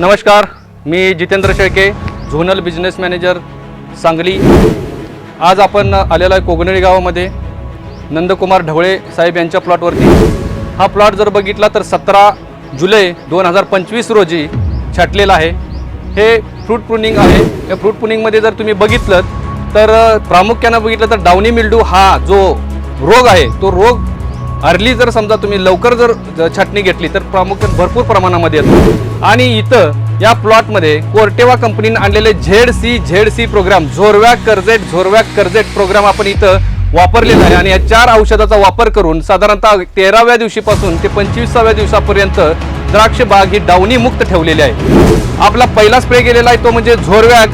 नमस्कार मी Jitendra Shelke zonal business manager Sangli. आज आपण आलेलो आहे कोगनळी गावामध्ये. नंदकुमार ढवळे साहेब यांच्या प्लॉटवरती. हा प्लॉट जर बघितला तर सतरा जुलै दोन हजार पंचवीस रोजी छाटलेला आहे. हे फ्रूट प्रुनिंग आहे. या फ्रूट प्रुनिंगमध्ये जर तुम्ही बघितलं तर प्रामुख्यानं बघितलं तर डावणी मिल्डू हा जो रोग आहे तो रोग अर्ली जर समजा तुम्ही लवकर जर छाटणी घेतली तर प्रामुख्याने भरपूर प्रमाणामध्ये येतो. आणि इथं या प्लॉटमध्ये कोर्टेवा कंपनीने आणलेले Z C Z C program Zorvec Curzate Zorvec Curzate program आपण इथं वापरलेला आहे. आणि या चार औषधाचा वापर करून साधारणतः तेराव्या दिवशीपासून ते पंचवीसाव्या दिवसापर्यंत द्राक्ष बाग ही डावणी मुक्त ठेवलेली आहे. आपला पहिला स्प्रे गेलेला आहे तो म्हणजे झोरवॅक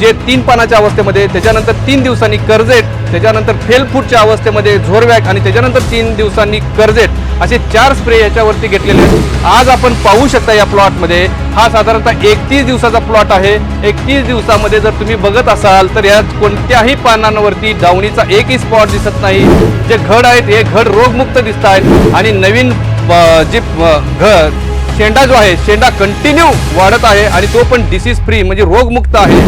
जे तीन पानाच्या अवस्थेमध्ये त्याच्यानंतर तीन दिवसांनी कर्जेट त्याच्यानंतर फेलफूटच्या अवस्थेमध्ये झोरवॅक आणि त्याच्यानंतर तीन दिवसांनी कर्जेट असे चार स्प्रे याच्यावरती घेतलेले आहेत. आज आपण पाहू शकता या प्लॉटमध्ये हा साधारणतः एकतीस दिवसाचा प्लॉट आहे. एकतीस दिवसामध्ये जर तुम्ही बघत असाल तर यात कोणत्याही पानांवरती डावणीचा एकही स्पॉट दिसत नाही. जे घड आहेत हे घड रोगमुक्त दिसत आहेत. आणि नवीन अं, जे अं, शेंडा जो आहे शेंडा कंटिन्यू वाढत आहे आणि तो पण डिसीज फ्री म्हणजे रोगमुक्त आहे.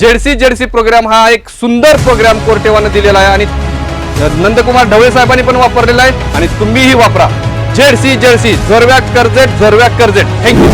जेडसी जेडसी प्रोग्राम हा एक सुंदर प्रोग्राम कोर्टेवानं दिलेला आहे आणि नंदकुमार ढवळे साहेबांनी पण वापरलेला आहे आणि तुम्हीही वापरा. जेडसी जेडसी झरव्या कर्जेट झरव्या कर्जेट. Thank you